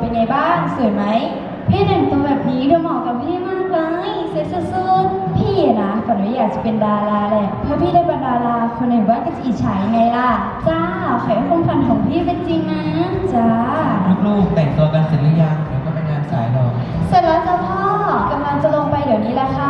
ตัวเป็นไงบ้าง สวยไหม พี่แต่งตัวแบบนี้ดูเหมาะกับพี่มากเลยเซ็กซ์สุดพี่อะนะฝันว่าอยากจะเป็นดาราแหละเพราะพี่ได้เป็นดาราคนในบ้านก็จะอิจฉายังไงล่ะๆจ้าขอให้ความฝันของพี่เป็นจริงนะ จ้า ลูกๆแต่งตัวกันเสร็จหรือยังเดี๋ยวก็ไปงานสายหรอก เสร็จแล้วจ้าพ่อกำลังจะลงไปเดี๋ยวนี้แหละค่ะ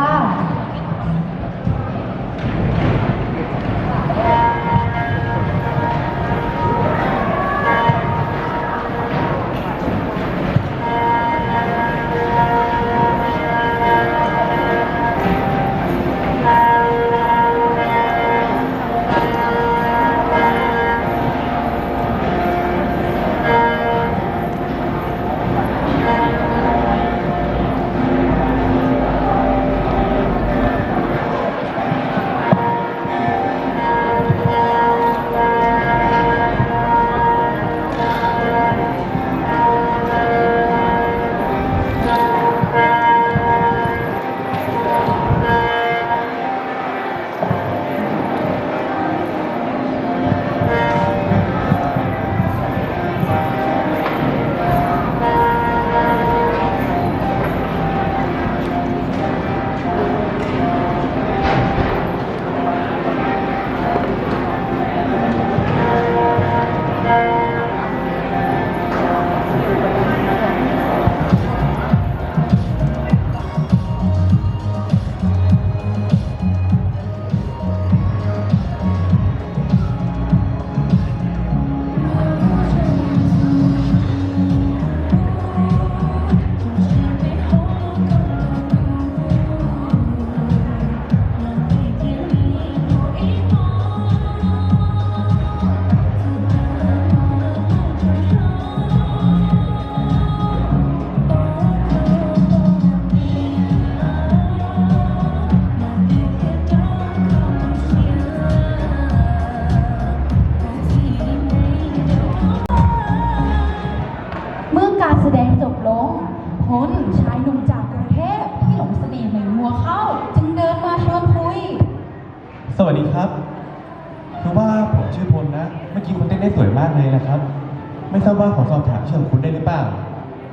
ว่าขอสอบถามชื่อของคุณได้หรือเปล่า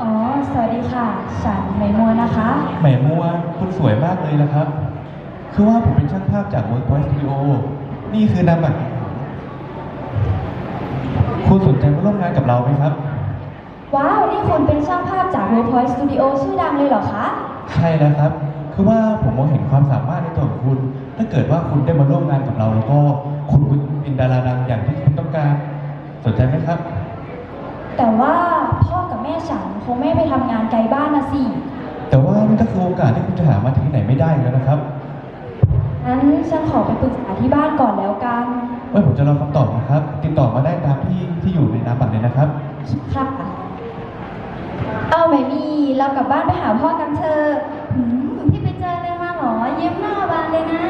อ๋อ สวัสดีค่ะ ฉันไหมมัวนะคะ แหมมัวคุณสวยมากเลยนะครับ คือว่าผมเป็นช่างภาพจาก Workpoint Studio นี่คือนามบัตรของผมคุณสนใจมาร่วมงานกับเราไหมครับ ว้าว นี่คุณเป็นช่างภาพจาก Workpoint Studio ชื่อดังเลยเหรอคะ ใช่แล้วครับ คือว่าผมมองเห็นความสามารถในตัวของคุณ ถ้าเกิดว่าคุณได้มาร่วมงานกับเราแล้วก็คุณเป็นดาราดังอย่างที่คุณต้องการ สนใจไหมครับ แต่ว่าพ่อกับแม่ฉันคงไม่ไปทำงานไกลบ้านนะสิ แต่ว่านี่ก็คือโอกาสที่คุณจะหามาที่ไหนไม่ได้แล้วนะครับ งั้นฉันขอไปปรึกษาที่บ้านก่อนแล้วกัน ไว้ผมจะรอคำตอบนะครับ ติดต่อมาได้ตามที่ที่อยู่ในนามบัตรเลยนะครับ ค่ะ เอาไหมมี เรากลับบ้านไปหาพ่อกันเถอะหืมพี่ไปเจออะไรมาเหรอ เยิ้มหน้าบานเลยนะ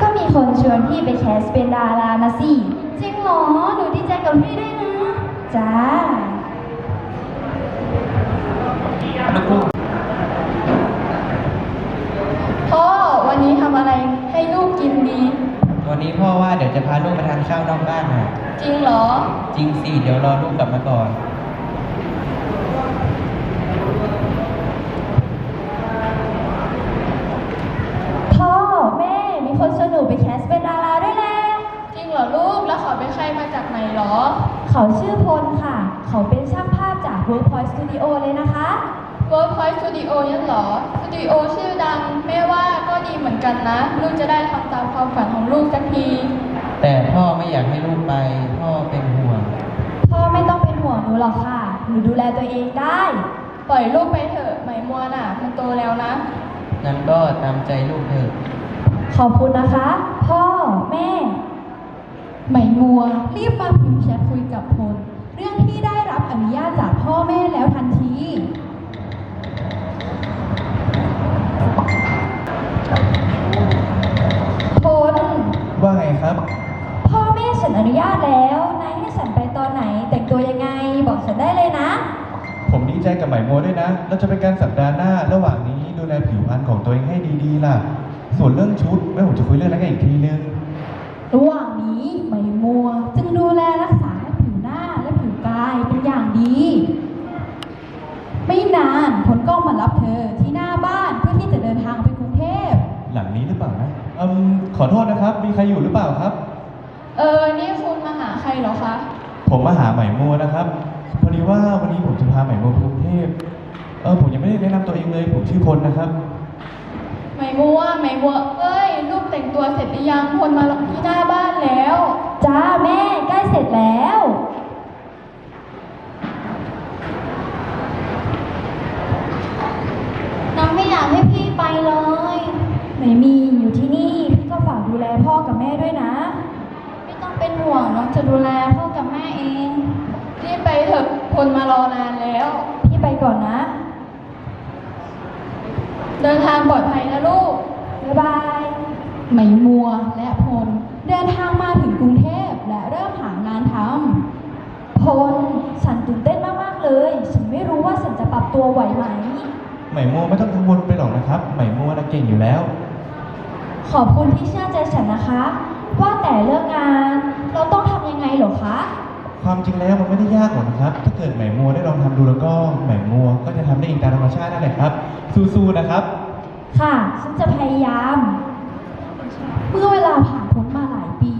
ก็มีคนชวนพี่ไปแคสเป็นดารานะสิ จริงเหรอ หนูดีใจกับพี่ด้วยนะ จ้า พ่อวันนี้ทำอะไรให้ลูกกินดี วันนี้พ่อว่าเดี๋ยวจะพาลูกไปทานข้าวนอกบ้านนะจริงเหรอ จริงสิ เดี๋ยวรอลูกกลับมาก่อน พ่อแม่มีคนชวนหนูไปแคสเป็นดาราด้วยแหละจริงเหรอลูกแล้วเขาเป็นใครมาจากไหนเหรอ เขาชื่อพลค่ะ เขาเป็นช่างภาพจาก Workpoint Studio เลยนะคะ Workpoint Studio ยันเหรอ สตูดิโอชื่อดังแม่ว่าก็ดีเหมือนกันนะ ลูกจะได้ทำตามความฝันของลูกสักที แต่พ่อไม่อยากให้ลูกไป พ่อเป็นห่วง พ่อไม่ต้องเป็นห่วงหนูหรอกค่ะ หนูดูแลตัวเองได้ ปล่อยลูกไปเถอะไหมมัวน่ะ มันโตแล้วนะ งั้นก็ตามใจลูกเถอะ ขอบคุณนะคะ พ่อแม่ ไหมมัว รีบมาพิมพ์แชทคุยกับพลเรื่องที่ได้รับอนุญาตจากพ่อแม่แล้วทันที ต่งตัวยังไง บอกฉันได้เลยนะ ผมดีใจกับไหมโมด้วยนะ เราจะเป็นการสัปดาห์หน้า ระหว่างนี้ดูแลผิวพรรณของตัวเองให้ดีๆล่ะ ส่วนเรื่องชุดไว้ผมจะคุยเรื่องนั้นกันอีกทีนึง ระหว่างนี้ไหมมัวจึงดูแลรักษาผิวหน้าและผิวกายเป็นอย่างดีนานพลก็มารับเธอที่หน้าบ้านเพื่อที่จะเดินทางไปกรุงเทพ หลังนี้หรือเปล่านะอืมขอโทษนะครับ มีใครอยู่หรือเปล่าครับ เออ นี่คุณมาหาใครเหรอคะ ผมมาหาไหมโมนะครับ พอดีว่าวันนี้ผมจะพาไหมโมไปกรุงเทพเออผมยังไม่ได้แนะนำตัวเองเลย ผมชื่อพลนะครับ ไหมมัวไหมมัวเอ้ยลูกแต่งตัวเสร็จหรือยังพลมารอที่หน้าบ้านแล้ว จ้าแม่ใกล้เสร็จแล้ว น้องไม่อยากให้พี่ไปเลยไม่มีอยู่ที่นี่ พี่ก็ฝากดูแลพ่อกับแม่ด้วยนะ ไม่ต้องเป็น ห่วงน้องจะดูแลพ่อกับแม่เองรีบไปเถอะพลมารอนานแล้ว พี่ไปก่อนนะ เดินทางปลอดภัยนะลูก บ๊ายบายไหมมัวและพลเดินทางมาถึงกรุงเทพและเริ่มหางานทพลฉันตื่นเต้นมาก ๆ เลย ฉันไม่รู้ว่าฉันจะปรับตัวไหวไหม ไหมโมไม่ต้องกังวลไปหรอกนะครับ ไหมโมน่ะเก่งอยู่แล้ว ขอบคุณที่เชื่อใจฉันนะคะ ว่าแต่เรื่องงาน เราต้องทำยังไงเหรอคะ ความจริงแล้วมันไม่ได้ยากหรอกนะครับ ถ้าเกิดไหมโมได้ลองทำดูแล้วก็ไหมโมก็จะทำได้เองตามธรรมชาตินั่นแหละครับ สู้ๆนะครับ ค่ะ ฉันจะพยายามำเมื่อเวลาผ่านพ้นมาหลายปี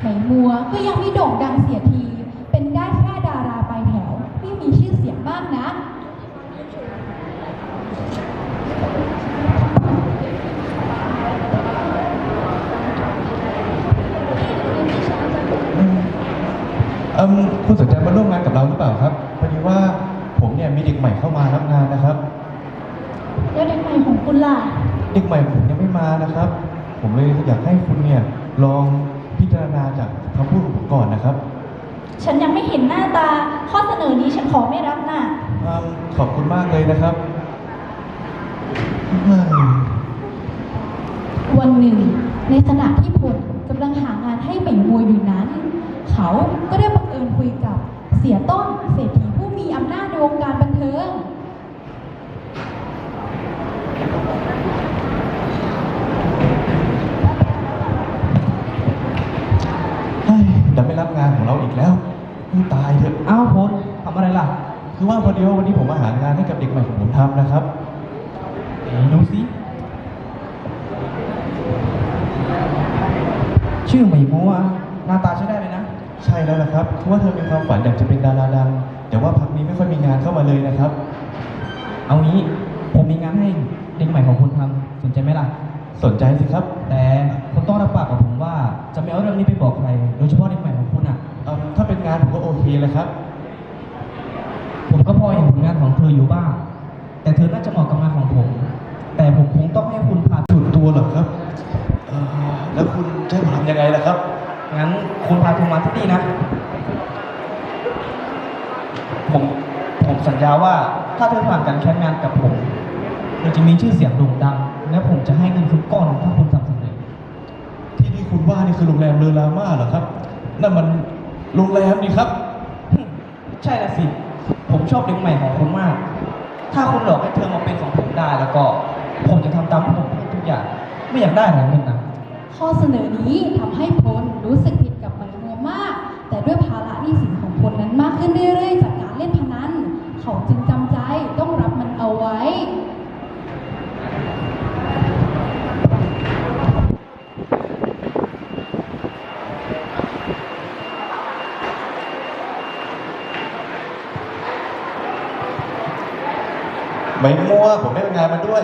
ไหมมัวก็ยังไม่โด่งดังเสียที เป็นได้แค่ดาราปลายแถวที่มีชื่อเสียงมากนะ เอื มคุณสนใจมาร่วมงานกับเราหรือเปล่าครับพอดีว่าผมเนี่ยมีเด็กใหม่เข้ามารับงานนะครับ แล้วเด็กใหม่ของคุณล่ะ เด็กใหม่ผมยังไม่มานะครับ ผมเลยอยากให้คุณเนี่ยลองพิจารณาจากคำพูดของผมก่อนนะครับฉันยังไม่เห็นหน้าตา ข้อเสนอนี้ฉันขอไม่รับน่ะอืมขอบคุณมากเลยนะครับเฮ้ยวันหนึ่ง ในขณะที่พลกำลังหางานให้ไหมมัวอยู่นั้น เขาก็ได้บังเอิญคุยกับเสียต้นเศรษฐีผู้มีอำนาจในวงการบันเทิงเฮ้ยจะไม่รับงานของเราอีกแล้วให้ตายเถอะ อ้าวพลทำอะไรล่ะ คือว่าพอดีว่าวันนี้ผมมาหางานให้กับเด็กใหม่ของผมทำนะครับไหนดูสิ ชื่อไหมมัวหน้าตาใช้ได้เลยนะ ใช่แล้วนะครับคือว่าเธอมีความฝันอยากจะเป็นดาราดัง แต่ว่าพักนี้ไม่ค่อยมีงานเข้ามาเลยนะครับ เอางี้ผมมีงานให้เด็กใหม่ของคุณทำสนใจไหมล่ะ สนใจสิครับแต่คุณต้องรับปากกับผมว่าจะไม่เอาเรื่องนี้ไปบอกใคร โดยเฉพาะเด็กใหม่ของคุณอะ เอิ่มถ้าเป็นงานผมก็โอเคเลยครับ ผมก็พอเห็นผลงานของเธออยู่บ้าง แต่เธอน่าจะเหมาะกับงานของผม แต่ผมคงต้องให้คุณผ่านสุดตัวเหรอครับเอ่อแล้วคุณจะให้ผมทำยังไงล่ะครับ งั้นคุณพาเธอมาที่นี่นะ ผมผมสัญญาว่าถ้าเธอผ่านการแคสงานกับผมเธอจะมีชื่อเสียงโด่งดัง และผมจะให้เงินคุณก้อนถ้าคุณทำสำเร็จที่ที่คุณว่านี่คือโรงแรมเลอราม่าเหรอครับ นั่นมันโรงแรมนี่ครับ ใช่ละสิ ผมชอบเด็กใหม่ของคุณมาก ถ้าคุณหลอกให้เธอมาเป็นของผมได้แล้วก็ ผมจะทำตามที่ผมพูดทุกอย่าง ไม่อยากได้อะไรเงินนะ ข้อเสนอนี้ทำให้พลรู้สึกผิดกับไหมมัวมาก แต่ด้วยภาระหนี้สินของพลนั้นมากขึ้นเรื่อยๆ จากการเล่นพนันเขาจึงจำใจต้องรับมันเอาไว้ ไม่มั่วผมได้งานมาด้วย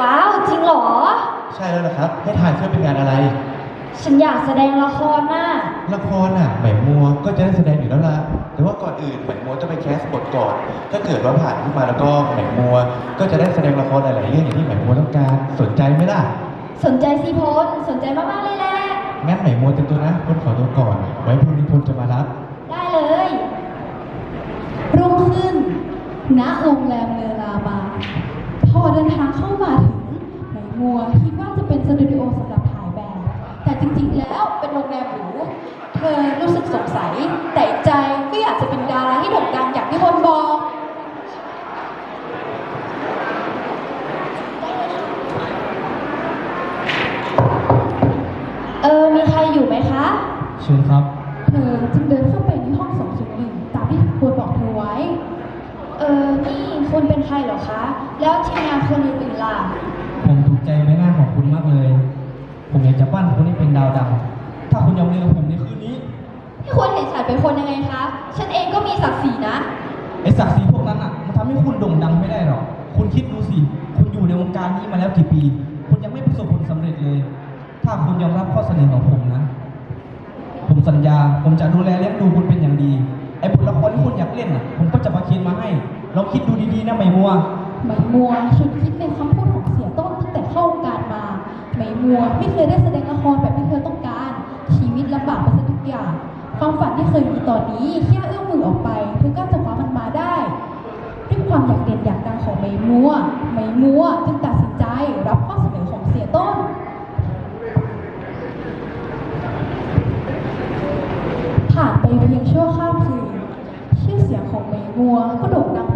ว้าว จริงเหรอ ใช่แล้วนะครับ ให้ทายเชื่อเป็นงานอะไร ฉันอยากแสดงละครน่ะละครน่ะไหมมัวก็จะได้แสดงอยู่แล้วล่ะ แต่ว่าก่อนอื่นไหมมัวจะไปแคสบทก่อน ถ้าเกิดว่าผ่านขึ้นมาแล้วก็ไหมมัว ก็จะได้แสดงละครหลายๆเรื่องอย่างที่ไหมมัวต้องการ สนใจไหมล่ะ สนใจสิพลสนใจมากๆเลยแหละงั้นไหมมัวเต็มตัวนะคนขอตัวก่อน ไว้พรุ่งนี้พลจะมารับ ได้เลยรุ่งขึ้น ณโรงแรมเลอราบา พอเดินทางเข้ามาถึงไหนมัวคิดว่าจะเป็น สตูดิโอสำหรับถ่ายแบบ แต่จริงๆแล้วเป็นโรงแรมหรูเธอรู้สึกสงสัย แต่อีกใจก็อยากจะเป็นดาราที่โด่งดังอย่างที่บนบอกเออมีใครอยู่ไหมคะเชิญครับ เธอจึงเดินเข้าไปในห้อง201ตามที่ควรบอกเธอไว้ เออนี่คุณเป็นใครเหรอคะ แล้วทีมงานคนอื่นๆล่ะ ผมถูกใจในงานของ คุณมากเลย ผมอยากจะปั้นคุณให้เป็นดาวดัง ถ้าคุณยอมเรียนกับผมในคืนนี้ ที่คุณเห็นฉันเป็นคนยังไงคะ ฉันเองก็มีศักดิ์ศรีนะ ไอ้ศักดิ์ศรีพวกนั้นอะ มันทำให้คุณโด่งดังไม่ได้หรอก คุณคิดดูสิ คุณอยู่ในวงการนี้มาแล้วกี่ปี คุณยังไม่ประสบผลสำเร็จเลย ถ้าคุณยอมรับข้อเสนอของผมนะ ผมสัญญา ผมจะดูแลเลี้ยงดูคุณเป็นอย่างดี ไอ้บทละครที่คุณอยากเล่นอะ ผมก็จะมาเขียนมาให้ลองคิดดูดีๆนะไม่มัวไหมมัวชุดคิดในคำพูด มัว ไม่เคยได้แสดงละครแบบที่เธอต้องการ ชีวิตลำบากไปซะทุกอย่าง ความฝันที่เคยมีตอนนี้แค่เอื้อมมือออกไปเธอก็จะคว้ามันมาได้ด้วยความอยากเด่นอยากดังของไหมมัวไหมมัวจึงตัดสินใจรับข้อเสนอของเสียต้นผ่านไปเพียงชั่วข้ามคืนชื่อเสียงของเมย์มัวก็โด่งดังไป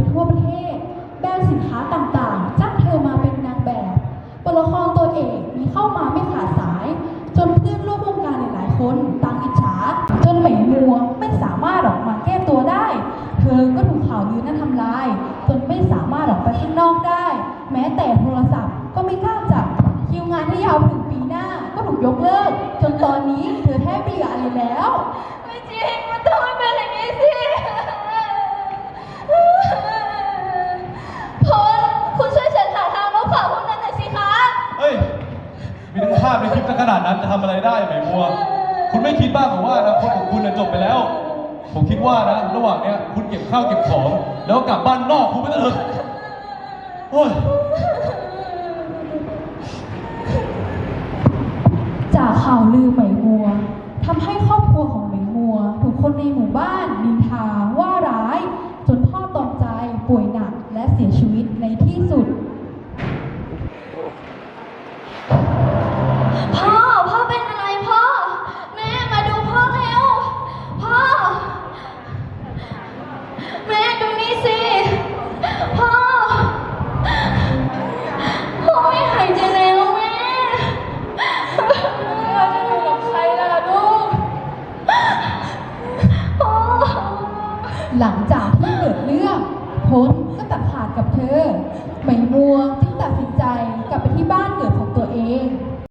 แล้ว ไม่จริง มันต้องไม่เป็นอย่างนี้สิพลคุณช่วยฉันหาทางลบข่าวพวกนั้นหน่อยสิคะ เฮ้ย มีทั้งภาพในคลิปทั้งขนาดนั้นจะทำอะไรได้ไหมมัว คุณไม่คิดบ้างเหรอว่าอนาคตของคุณน่ะจบไปแล้ว ผมคิดว่านะ ระหว่างเนี้ยคุณเก็บข้าวเก็บของ แล้วกลับบ้านนอกคุณไม่ต้องเถอะโอ้ยจากข่าวลือไหมมัวทำให้ครอบครัวของไหมมัว ถูก ค